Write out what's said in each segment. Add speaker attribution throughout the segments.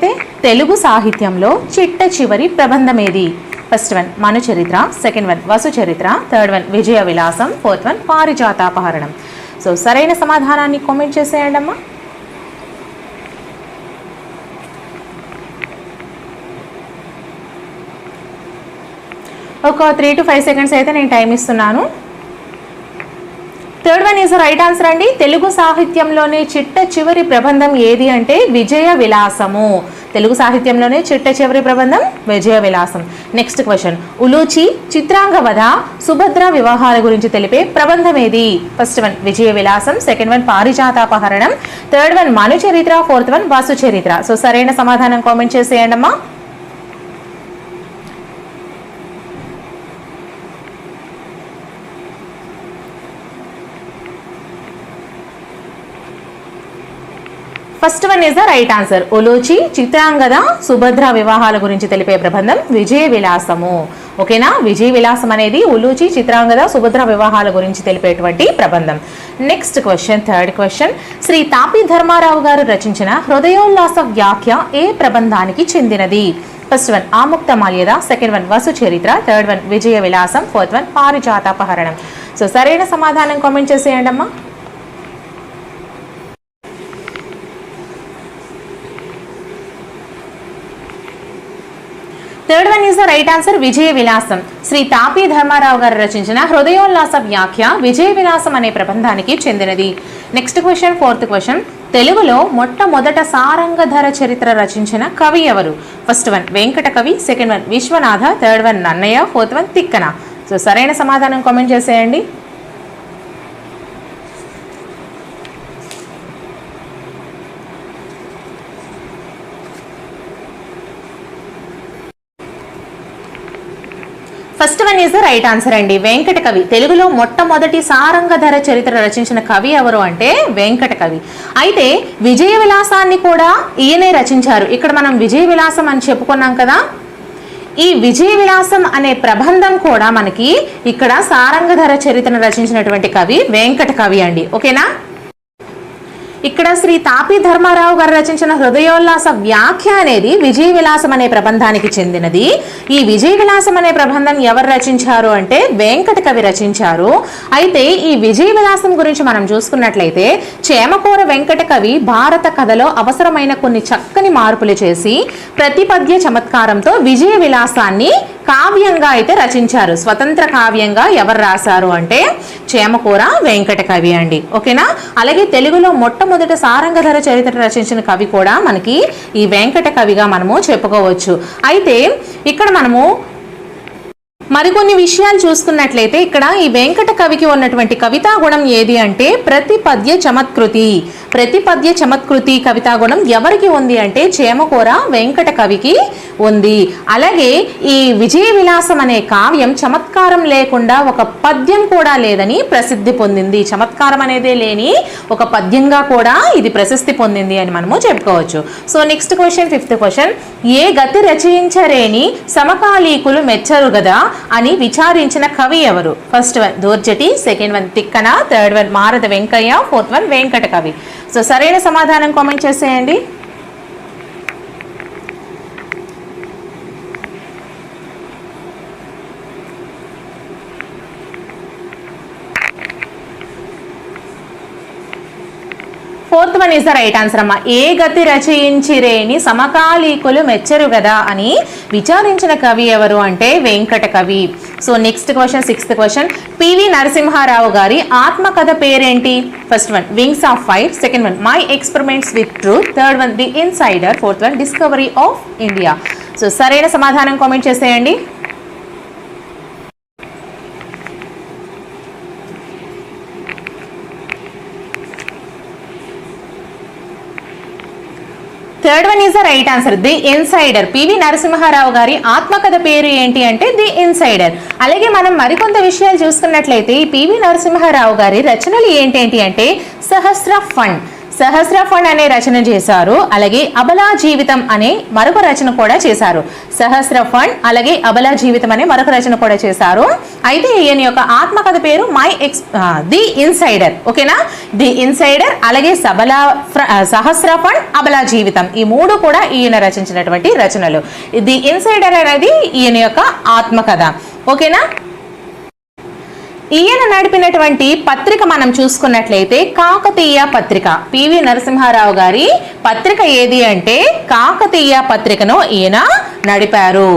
Speaker 1: అయితే తెలుగు సాహిత్యంలో చిట్ట చివరి ప్రబంధం ఏది ఫస్ట్ వన్ మను చరిత్ర second one Vasu Charitra third one Vijaya Vilasam. Fourth one Parijatapaharanam. So సరైన సమాధానాన్ని కామెంట్ చేసేయండి అమ్మా. ఒక త్రీ టు ఫైవ్ సెకండ్స్ అయితే నేను టైం ఇస్తున్నాను. Third one is right answer అండి. తెలుగు సాహిత్యంలోనే చిట్ట చివరి ప్రబంధం ఏది అంటే విజయ విలాసము. తెలుగు సాహిత్యంలోనే చిట్ట చివరి ప్రబంధం విజయ విలాసం. నెక్స్ట్ క్వశ్చన్ ఉలూచి చిత్రాంగవధ సుభద్ర వివాహాల గురించి తెలిపే ప్రబంధం ఏది? First one Vijaya Vilasam. Second one Parijatapaharanam. Third one Manu Charitra fourth one Vasu చరిత్ర సో సరైన సమాధానం కామెంట్ చేసేయండి అమ్మా first one is the right answer Oluchi Chitrangada Subhadra వివాహాల గురించి తెలిపే ప్రబంధం విజయ విలాసము ఓకేనా? విజయ విలాసం అనేది ఉలూచి చిత్రాంగద సుభద్ర వివాహాల గురించి తెలిపేటువంటి ప్రబంధం. Next question third question Shri Tapi Dharmarao గారు రచించిన హృదయోల్లాస వ్యాఖ్య ఏ ప్రబంధానికి చెందినది? First one Amukta Malyada second one Vasu Charitra third one Vijaya Vilasam fourth one Parijatapaharanam so సరైన సమాధానం కామెంట్ చేసేయండి అమ్మా third one is the right answer Vijaya Vilasam. Shri Tapi Dharmarao గారు రచించిన హృదయోల్లాస వ్యాఖ్య విజయ విలాసం అనే ప్రబంధానికి చెందినది. నెక్స్ట్ క్వశ్చన్ ఫోర్త్ క్వశ్చన్ తెలుగులో మొట్టమొదట సారంగధర చరిత్ర రచించిన కవి ఎవరు? First one Venkata Kavi. Second one Vishwanatha. Third one Nannaya. Fourth one Tikkana. So సరైన సమాధానం కామెంట్ చేసేయండి. First one is the right answer అండి. వెంకట కవి. తెలుగులో మొట్టమొదటి సారంగధర చరిత్ర రచించిన కవి ఎవరు అంటే వెంకట కవి. అయితే విజయ విలాసాన్ని కూడా ఈయనే రచించారు. ఇక్కడ మనం విజయ విలాసం అని చెప్పుకున్నాం కదా. ఈ విజయ విలాసం అనే ప్రబంధం కూడా మనకి ఇక్కడ సారంగధర చరిత్రను రచించినటువంటి కవి వెంకట కవి అండి. ఓకేనా? ఇక్కడ శ్రీ తాపి ధర్మారావు గారు రచించిన హృదయోల్లాస వ్యాఖ్య అనేది విజయ విలాసం అనే ప్రబంధానికి చెందినది. ఈ విజయ విలాసం అనే ప్రబంధం ఎవరు రచించారు అంటే వెంకట కవి రచించారు. అయితే ఈ విజయ విలాసం గురించి మనం చూసుకున్నట్లయితే చేమకూర వెంకట కవి భారత కథలో అవసరమైన కొన్ని చక్కని మార్పులు చేసి ప్రతిపద్య చమత్కారంతో విజయ విలాసాన్ని కావ్యంగా అయితే రచించారు. స్వతంత్ర కావ్యంగా ఎవరు రాశారు అంటే చేమకూర వెంకట కవి అండి. ఓకేనా? అలాగే తెలుగులో మొట్టమొదటి సారంగధర చరిత్ర రచించిన కవి కూడా మనకి ఈ వెంకట కవిగా మనము చెప్పుకోవచ్చు. అయితే ఇక్కడ మనము మరికొన్ని విషయాలు చూసుకున్నట్లయితే ఇక్కడ ఈ వెంకట కవికి ఉన్నటువంటి కవితా గుణం ఏది అంటే ప్రతిపద్య చమత్కృతి. ప్రతిపద్య చమత్కృతి కవితాగుణం ఎవరికి ఉంది అంటే చేమకూర వెంకట కవికి ఉంది. అలాగే ఈ విజయ విలాసం అనే కావ్యం చమత్కారం లేకుండా ఒక పద్యం కూడా లేదని ప్రసిద్ధి పొందింది. చమత్కారం అనేదే లేని ఒక పద్యంగా కూడా ఇది ప్రసిద్ధి పొందింది అని మనము చెప్పుకోవచ్చు. So next question fifth question. ఏ గతి రచయించరేని సమకాలీకులు మెచ్చరు గదా అని విచారించిన కవి ఎవరు? First one Dhurjati second one Tikkana third one Marada Venkaiah fourth one Venkata Kavi. So సరైన సమాధానం కామెంట్ చేసేయండి. Fourth one is the right answer అమ్మ. ఏ గతి రచయించిరేని సమకాలీకులు మెచ్చరు కదా అని విచారించిన కవి ఎవరు అంటే Venkata Kavi. So next question sixth question P V Narasimharao గారి ఆత్మకథ పేరేంటి? First one wings of fire second one my experiments with truth third one the insider fourth one discovery of India so సరైన సమాధానం comment చేసేయండి. Third one is the right answer the insider P V Narasimharao గారి ఆత్మకథ పేరు ఏంటి అంటే the insider అలాగే మనం మరికొంత విషయాలు చూసుకున్నట్లయితే ఈ పివి నరసింహారావు గారి రచనలు ఏంటేంటి అంటే సహస్ర ఫండ్. సహస్ర ఫండ్ అనే రచన చేశారు. అలాగే అబలా జీవితం అనే మరొక రచన కూడా చేశారు. సహస్ర ఫండ్ అలాగే అబలా జీవితం అనే మరొక రచన కూడా చేశారు. అయితే ఈయన యొక్క ఆత్మకథ పేరు మై ఎక్స్ ది ఇన్సైడర్. ఓకేనా? ది ఇన్సైడర్ అలాగే సబలా ఫ్ర- ఫండ్ అబలా జీవితం. ఈ మూడు కూడా ఈయన రచించినటువంటి రచనలు. ది ఇన్సైడర్ అనేది ఈయన యొక్క ఆత్మకథ. ఓకేనా? ఈయన నడిపినటువంటి పత్రిక మనం చూసుకున్నట్లయితే కాకతీయ పత్రిక. పివి నరసింహారావు గారి పత్రిక ఏది అంటే కాకతీయ పత్రికను ఈయన నడిపారు.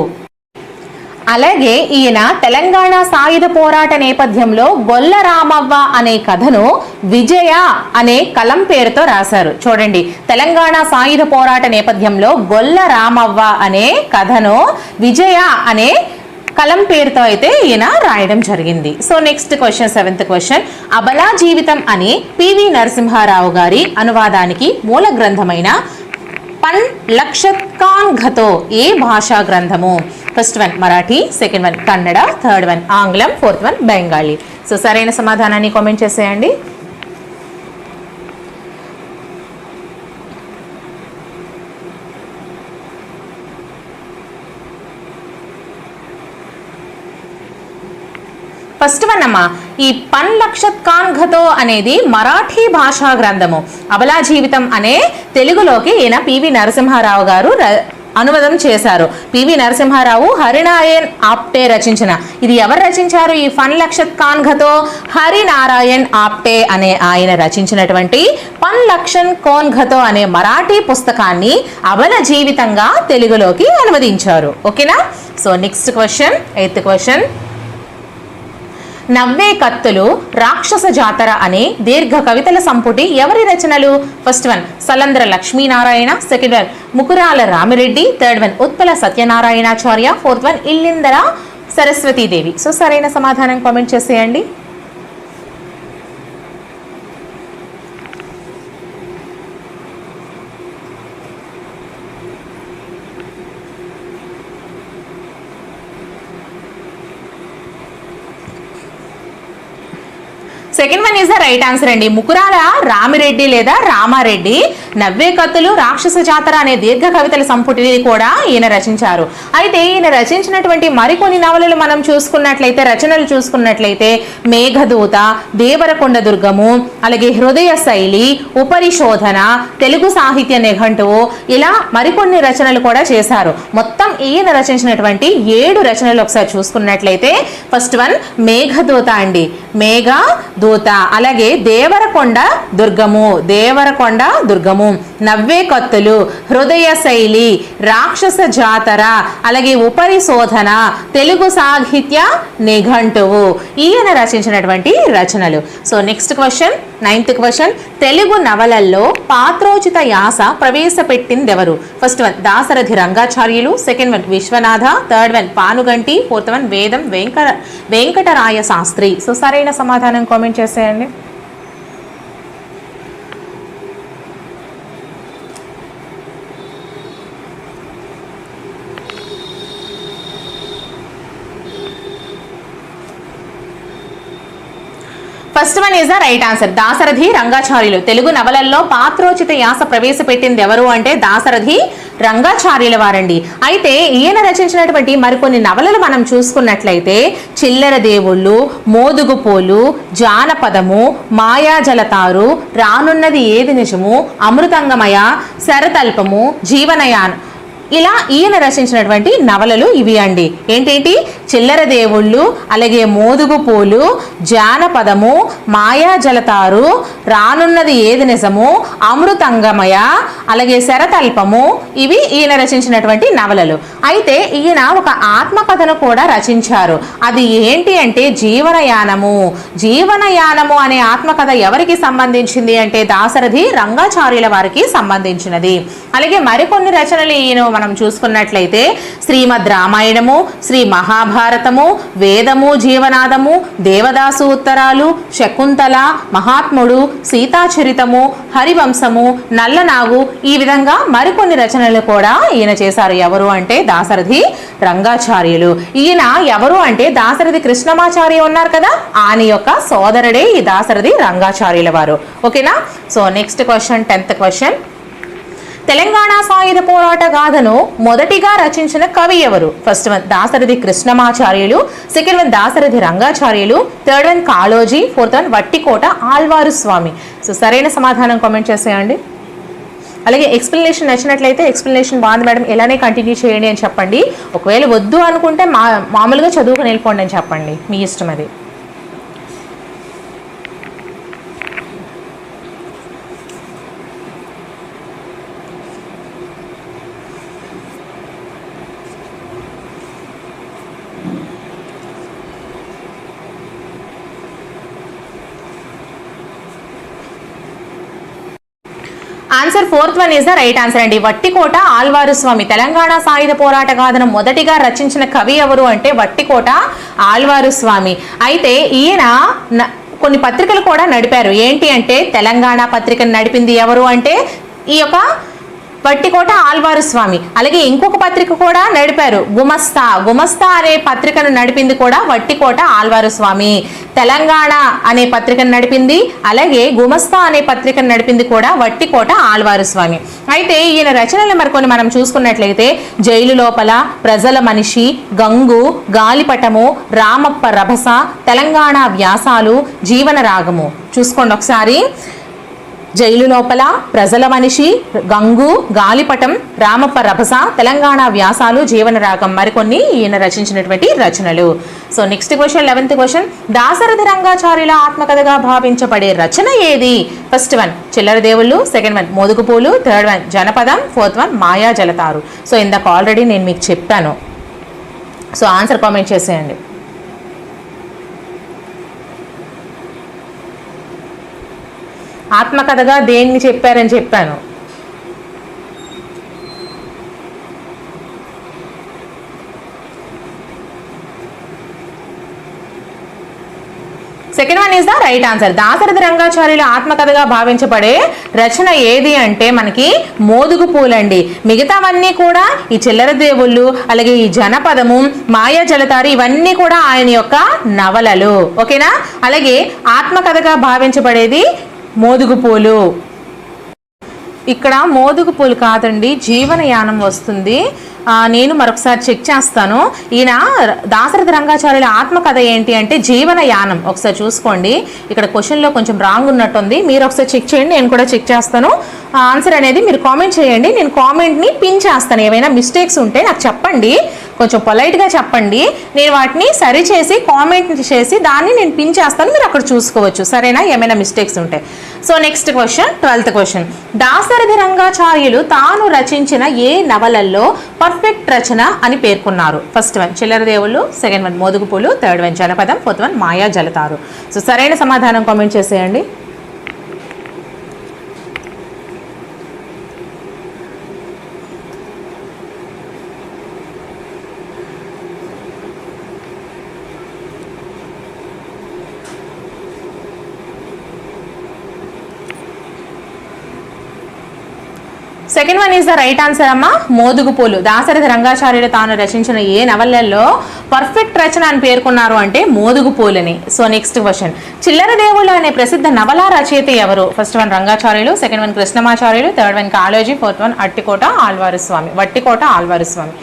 Speaker 1: అలాగే ఈయన తెలంగాణ సాయుధ పోరాట నేపథ్యంలో గొల్ల రామవ్వ అనే కథను విజయ అనే కలం పేరుతో రాశారు. చూడండి తెలంగాణ సాయుధ పోరాట నేపథ్యంలో గొల్ల రామవ్వ అనే కథను విజయ అనే కలం పేరుతో అయితే ఈయన రాయడం జరిగింది. So next question seventh question Abala Jeevitham అనే పివి నరసింహారావు గారి అనువాదానికి మూల గ్రంథమైన పన్ లక్షత్కాన్ ఘతో ఏ భాషా గ్రంథము? First one Marathi second one Kannada third one ఆంగ్లం ఫోర్త్ వన్ బెంగాలీ. సో సరైన సమాధానాన్ని కామెంట్ చేసేయండి. ఫస్ట్ వన్ అమ్మా ఈ పన్ లక్షత్ ఖాన్ ఘతో అనేది మరాఠీ భాషా గ్రంథము. అబలా జీవితం అనే తెలుగులోకి ఈయన పివి నరసింహారావు గారు అనువదం అనువాదం చేశారు. పివి నరసింహారావు హరినారాయణ్ ఆప్టే రచించిన. ఇది ఎవరు రచించారు? ఈ ఫన్ లక్షత్ ఖాన్ ఘతో హరినారాయణ్ ఆప్టే అనే ఆయన రచించినటువంటి పన్ లక్షన్ కోన్ ఘతో అనే మరాఠీ పుస్తకాన్ని అబల జీవితంగా తెలుగులోకి అనువదించారు. ఓకేనా? So next question eighth question. నవ్వే కత్తులు రాక్షస జాతర అనే దీర్ఘ కవితల సంపుటి ఎవరి రచనలు? First one Salandra Lakshminarayana. Second one Mukurala Ramireddy. Third one Utpala Satyanarayanacharya. Fourth one Illindara Saraswatidevi. So సరైన సమాధానం కామెంట్ చేసేయండి. Second one is the right answer అండి. ముకురాల రామిరెడ్డి లేదా రామారెడ్డి? నవ్వే కత్తులు రాక్షస జాతర అనే దీర్ఘ కవితల సంపుటిని కూడా ఈయన రచించారు. అయితే ఈయన రచించినటువంటి మరికొన్ని నవలలు మనం చూసుకున్నట్లయితే రచనలు చూసుకున్నట్లయితే మేఘదూత దేవరకొండ దుర్గము అలాగే హృదయ శైలి ఉపరిశోధన తెలుగు సాహిత్య నిఘంటువు ఇలా మరికొన్ని రచనలు కూడా చేశారు. మొత్తం ఈయన రచించినటువంటి ఏడు రచనలు ఒకసారి చూసుకున్నట్లయితే ఫస్ట్ వన్ మేఘదూత అండి. మేఘ దూత అలాగే దేవర దేవరకొండ దుర్గము దేవరకొండ దుర్గము నవ్వే కత్తులు హృదయ శైలి రాక్షస జాతర అలాగే ఉపరిశోధన తెలుగు సాహిత్య నిఘంటువు ఈయన రచించినటువంటి రచనలు. So next question ninth question Telugu నవలల్లో పాత్రోచిత యాస ప్రవేశపెట్టిందెవరు? First one Dasarathi Rangacharyulu second one Vishwanatha third one Panuganti fourth one Vedam Venkata Venkataraya Sastry. So సరైన సమాధానం కామెంట్ చేసేయండి. One is the right answer. Dasarathi Rangacharyulu. Telugu నవలల్లో పాత్రోచిత యాస ప్రవేశపెట్టింది ఎవరు అంటే దాసరథి రంగాచార్యుల వారండి. అయితే ఈయన రచించినటువంటి మరికొన్ని నవలలు మనం చూసుకున్నట్లయితే చిల్లర దేవుళ్ళు మోదుగుపోలు జానపదము మాయాజలతారు రానున్నది ఏది నిజము అమృతంగమయ శరతల్పము జీవనయాన్ ఇలా ఈయన రచించినటువంటి నవలలు ఇవి అండి. ఏంటేంటి? చిల్లర దేవుళ్ళు అలాగే మోదుగు పూలు జానపదము మాయాజలతారు రానున్నది ఏది నిజము అమృతంగమయ అలాగే శరతల్పము ఇవి ఈయన రచించినటువంటి నవలలు. అయితే ఈయన ఒక ఆత్మకథను కూడా రచించారు. అది ఏంటి అంటే జీవనయానము. జీవనయానము అనే ఆత్మకథ ఎవరికి సంబంధించింది అంటే దాసరథి రంగాచార్యుల వారికి సంబంధించినది. అలాగే మరికొన్ని రచనలు ఈయన మనం చూసుకున్నట్లయితే శ్రీమద్ రామాయణము శ్రీ మహాభారతము వేదము జీవనాదము దేవదాసు ఉత్తరాలు శకుంతల మహాత్ముడు సీతాచరితము హరివంశము నల్లనాగు ఈ విధంగా మరికొన్ని రచనలు కూడా ఈయన చేశారు. ఎవరు అంటే దాసరథి రంగాచార్యులు. ఈయన ఎవరు అంటే దాశరథి కృష్ణమాచార్య ఉన్నారు కదా? ఆయన యొక్క సోదరుడే ఈ దాశరథి రంగాచార్యుల వారు. ఓకేనా? So next question tenth question Telangana సాయుధ పోరాట గాథను మొదటిగా రచించిన కవి ఎవరు? First one Dasarathi Krishnamacharyulu. Second one Dasarathi Rangacharyulu. Third one Kaloji. Fourth one Vattikota Alwar Swamy. So సరైన సమాధానం కామెంట్ చేసేయండి. అలాగే ఎక్స్ప్లెనేషన్ నచ్చినట్లయితే ఎక్స్ప్లెనేషన్ బాగుంది మేడం. ఇలానే కంటిన్యూ చేయండి అని చెప్పండి. ఒకవేళ వద్దు అనుకుంటే మా మామూలుగా చదువుకుని వెళ్ళిపోండి అని చెప్పండి. మీ ఇష్టం అది. Answer fourth one is the right answer అండి. వట్టికోట ఆల్వారు స్వామి. తెలంగాణ సాయుధ పోరాట గాథను మొదటిగా రచించిన కవి ఎవరు అంటే వట్టికోట ఆల్వారు స్వామి. అయితే ఈయన కొన్ని పత్రికలు కూడా నడిపారు. ఏంటి అంటే తెలంగాణ పత్రికను నడిపింది ఎవరు అంటే ఈ యొక్క వట్టికోట ఆల్వారు స్వామి. అలాగే ఇంకొక పత్రిక కూడా నడిపారు. గుమస్తా. గుమస్తా అనే పత్రికను నడిపింది కూడా వట్టికోట ఆల్వారు స్వామి. తెలంగాణ అనే పత్రికను నడిపింది. అలాగే గుమస్తా అనే పత్రికను నడిపింది కూడా వట్టికోట ఆల్వారు స్వామి. అయితే ఈయన రచనలు మరికొన్ని మనం చూసుకున్నట్లయితే జైలు లోపల ప్రజల మనిషి గంగు గాలిపటము రామప్ప రభస తెలంగాణ వ్యాసాలు జీవన రాగము. చూసుకోండి ఒకసారి. జైలు లోపల ప్రజల మనిషి గంగు గాలిపటం రామప్ప రభస తెలంగాణ వ్యాసాలు జీవన రాగం మరికొన్ని ఈయన రచించినటువంటి రచనలు. So next question eleventh question Dasarathi రంగాచార్యుల ఆత్మకథగా భావించబడే రచన ఏది? First one Chillara Devullu. Second one Modugupoolu third one Janapadam. Fourth one Maya Jalataru. So ఇందాక ఆల్రెడీ నేను మీకు చెప్పాను. సో ఆన్సర్ కామెంట్ చేసేయండి. ఆత్మకథగా దేన్ని చెప్పారని చెప్పాను. Second one is the right answer Dasarathi రంగాచార్యుల ఆత్మకథగా భావించబడే రచన ఏది అంటే మనకి మోదుగు పూలండి. మిగతావన్నీ కూడా ఈ చిల్లర దేవుళ్ళు అలాగే ఈ జనపదము మాయా జలతారు ఇవన్నీ కూడా ఆయన యొక్క నవలలు. ఓకేనా? అలాగే ఆత్మకథగా భావించబడేది మోదుగు పూలు ఇక్కడ మోదుగు పూలు కాదండి జీవనయానం వస్తుంది. నేను మరొకసారి చెక్ చేస్తాను. ఈయన దాశరథ రంగాచార్యుల ఆత్మకథ ఏంటి అంటే జీవనయానం. ఒకసారి చూసుకోండి. ఇక్కడ క్వశ్చన్లో కొంచెం రాంగ్ ఉన్నట్టుంది. మీరు ఒకసారి చెక్ చేయండి నేను కూడా చెక్ చేస్తాను. ఆన్సర్ అనేది మీరు కామెంట్ చేయండి. నేను కామెంట్ని పిన్ చేస్తాను. ఏమైనా మిస్టేక్స్ ఉంటే నాకు చెప్పండి. కొంచెం పొలైట్గా చెప్పండి. నేను వాటిని సరి చేసి కామెంట్ చేసి దాన్ని నేను పిన్ చేస్తాను. మీరు అక్కడ చూసుకోవచ్చు. సరేనా? ఏమైనా మిస్టేక్స్ ఉంటే. So next question twelfth question. Dasarathi Rangacharyulu తాను రచించిన ఏ నవలల్లో పర్ఫెక్ట్ రచన అని పేర్కొన్నారు? First one Chillara Devullu second one Modugupulu third one Janapadam fourth one Maya Jalataru so సరైన సమాధానం కామెంట్ చేసేయండి. Second one is the right answer అమ్మ. మోదుగుపూలు. దాశరథ రంగాచార్యుడు తాను రచించిన ఏ నవలల్లో పర్ఫెక్ట్ రచన అని పేర్కొన్నారు అంటే మోదుగుపూలని. సో నెక్స్ట్ క్వశ్చన్ చిల్లర దేవుళ్ళు అనే ప్రసిద్ధ నవల రచయిత ఎవరు? First one Rangacharyulu second one Krishnamacharyulu third one Kaloji fourth one Attikota Alwaruswamy Vattikota Alwar Swamy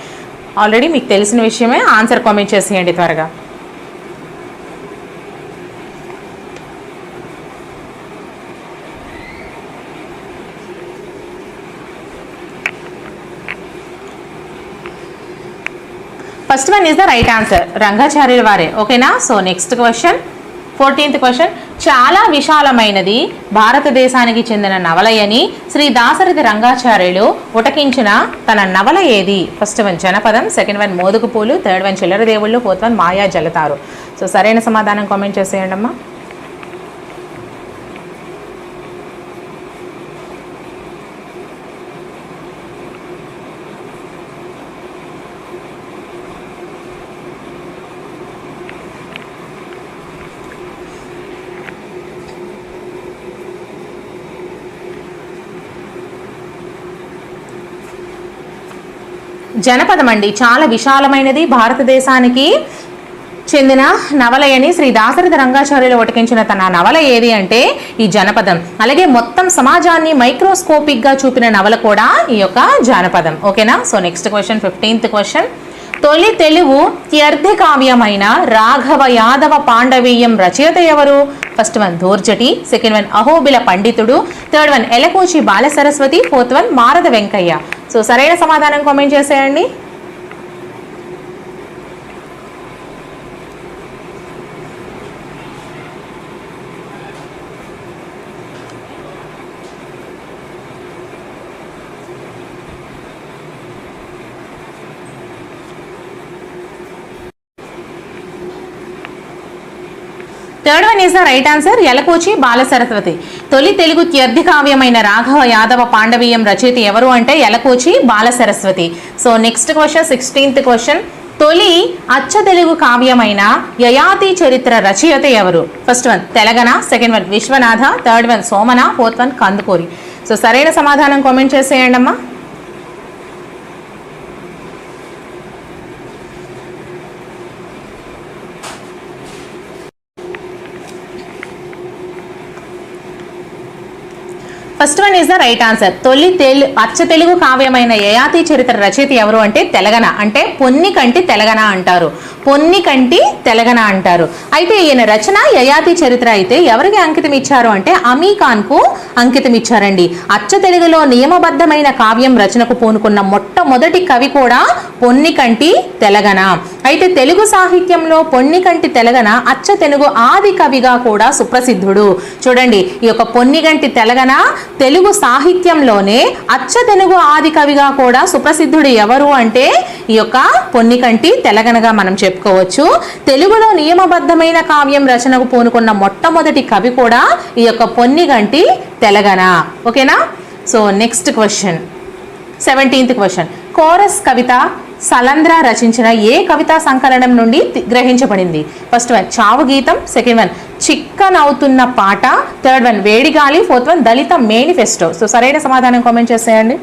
Speaker 1: already మీకు తెలిసిన విషయమే. ఆన్సర్ కామెంట్ చేసేయండి త్వరగా. First one is the right answer రంగాచార్యుల వారే. ఓకేనా so next question fourteenth question చాలా విశాలమైనది భారతదేశానికి చెందిన నవలయని శ్రీ దాసరథి రంగాచార్యులు ఉటకించిన తన నవల ఏది? First one Janapadam second one Modugupoolu third one Chillara Devullu fourth one Maya Jalataru. So సరైన సమాధానం కామెంట్ చేసేయండి అమ్మా జనపదం అండి. చాలా విశాలమైనది. భారతదేశానికి చెందిన నవలయని శ్రీ దాశరథ రంగాచార్యులు ఉటకించిన తన నవల ఏది అంటే ఈ జనపదం. అలాగే మొత్తం సమాజాన్ని మైక్రోస్కోపిక్గా చూపిన నవల కూడా ఈ యొక్క జానపదం. ఓకేనా? So next question fifteenth question. తొలి తెలుగు త్యర్థ కావ్యమైన రాఘవ యాదవ పాండవీయం రచయిత ఎవరు? First one Dhurjati second one Ahobila పండితుడు third one Elakuchi Bala Saraswati fourth one Marada Venkaiah. So సరైన సమాధానం కామెంట్ చేసేయండి. Third one is the right answer Elakuchi Bala Saraswati తొలి తెలుగు త్యర్థి కావ్యమైన రాఘవ యాదవ పాండవీయం రచయిత ఎవరు అంటే Elakuchi Balasaraswati. So next question sixteenth question తొలి అచ్చ తెలుగు కావ్యమైన యయాతి చరిత్ర రచయిత ఎవరు? First one Telangana second one Vishwanatha third one Somana fourth one Kandukuri. So సరైన సమాధానం కామెంట్ చేసేయండి అమ్మా first one is the right answer తొలి తెలు అచ్చ తెలుగు కావ్యమైన యయాతి చరిత్ర రచయిత ఎవరు అంటే తెలగన అంటే పొన్ని కంటి తెలగన అంటారు. పొన్ని కంటి తెలగన అంటారు. అయితే ఈయన రచన యయాతి చరిత్ర అయితే ఎవరికి అంకితం ఇచ్చారు అంటే అమీ ఖాన్కు అంకితం ఇచ్చారండి. అచ్చ తెలుగులో నియమబద్ధమైన కావ్యం రచనకు పూనుకున్న మొట్టమొదటి కవి కూడా పొన్నికంటి తెలగన. అయితే తెలుగు సాహిత్యంలో పొన్నికంటి తెలగన అచ్చ తెలుగు ఆది కవిగా కూడా సుప్రసిద్ధుడు. చూడండి ఈ యొక్క పొన్నిగంటి తెలగన తెలుగు సాహిత్యంలోనే అచ్చ తెలుగు ఆది కవిగా కూడా సుప్రసిద్ధుడు ఎవరు అంటే ఈ యొక్క పొన్నికంటి తెలగనగా మనం చెప్పుకోవచ్చు. తెలుగులో నియమబద్ధమైన కావ్యం రచనకు పూనుకున్న మొట్టమొదటి కవి కూడా ఈ యొక్క పొన్నిగంటి తెలగన. ఓకేనా? So next question seventeenth question chorus కవిత సలంద్ర రచించిన ఏ కవితా సంకలనం నుండి గ్రహించబడింది? ఫస్ట్ వన్ చావు గీతం. సెకండ్ వన్ చిక్కనవుతున్న పాట. థర్డ్ వన్ వేడిగాలి. Fourth one Dalita manifesto. So సరైన సమాధానం కామెంట్ చేసేయండి.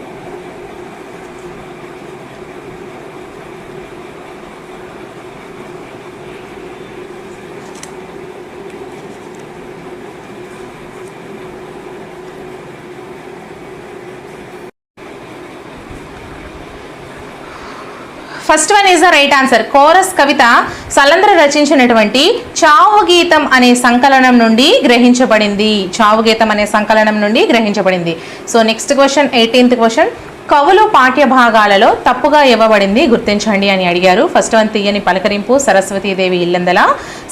Speaker 1: First one is the right answer chorus కవిత సలంద్ర రచించినటువంటి చావు గీతం అనే సంకలనం నుండి గ్రహించబడింది. చావు గీతం అనే సంకలనం నుండి గ్రహించబడింది. So next question eighteenth question కవులు పాఠ్య భాగాలలో తప్పుగా ఇవ్వబడింది గుర్తించండి అని అడిగారు. First one Teeyani Palakarimpu Saraswatidevi Illandala.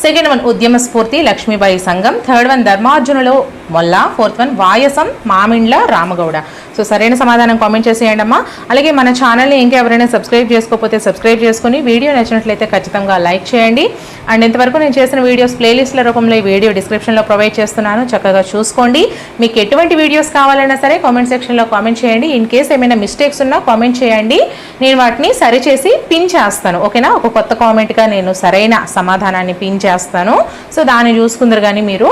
Speaker 1: Second one ఉద్యమ స్ఫూర్తి లక్ష్మీబాయి సంఘం. థర్డ్ వన్ ధర్మార్జునులో Molla fourth one వాయసం Mamindla రామగౌడ. So సరైన సమాధానం కామెంట్ చేసేయండి అమ్మా. అలాగే మన ఛానల్ని ఇంకా ఎవరైనా సబ్స్క్రైబ్ చేసుకోకపోతే సబ్స్క్రైబ్ చేసుకుని వీడియో నచ్చినట్లయితే ఖచ్చితంగా లైక్ చేయండి. అండ్ ఇంతవరకు నేను చేసిన వీడియోస్ ప్లేలిస్ట్ల రూపంలో ఈ వీడియో డిస్క్రిప్షన్లో ప్రొవైడ్ చేస్తున్నాను. చక్కగా చూసుకోండి. మీకు ఎటువంటి వీడియోస్ కావాలన్నా సరే కామెంట్ సెక్షన్లో కామెంట్ చేయండి. ఇన్ కేస్ ఏమైనా మిస్టేక్స్ ఉన్నా కామెంట్ చేయండి. నేను వాటిని సరిచేసి పిన్ చేస్తాను. ఓకేనా? ఒక కొత్త కామెంట్గా నేను సరైన సమాధానాన్ని పిన్ చేస్తాను. సో దాన్ని చూసుకుందరు కానీ మీరు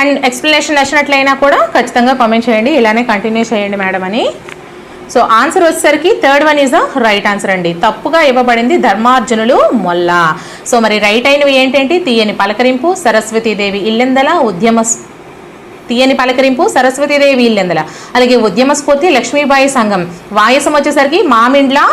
Speaker 1: అండ్ ఎక్స్ప్లెనేషన్ నచ్చినట్లయినా కూడా ఖచ్చితంగా కామెంట్ చేయండి. ఇలానే కంటిన్యూ చేయండి మేడం అని. సో ఆన్సర్ వచ్చేసరికి third one is the right answer అండి. తప్పుగా ఇవ్వబడింది ధర్మార్జునులు మొల్ల. సో మరి రైట్ అయినవి ఏంటంటే? తీయని పలకరింపు సరస్వతీదేవి ఇల్లెందల ఉద్యమ తీయని పలకరింపు సరస్వతీదేవి ఇల్లెందల. అలాగే ఉద్యమ స్ఫూర్తి లక్ష్మీబాయి సంఘం. వాయసం వచ్చేసరికి మామిండ్ల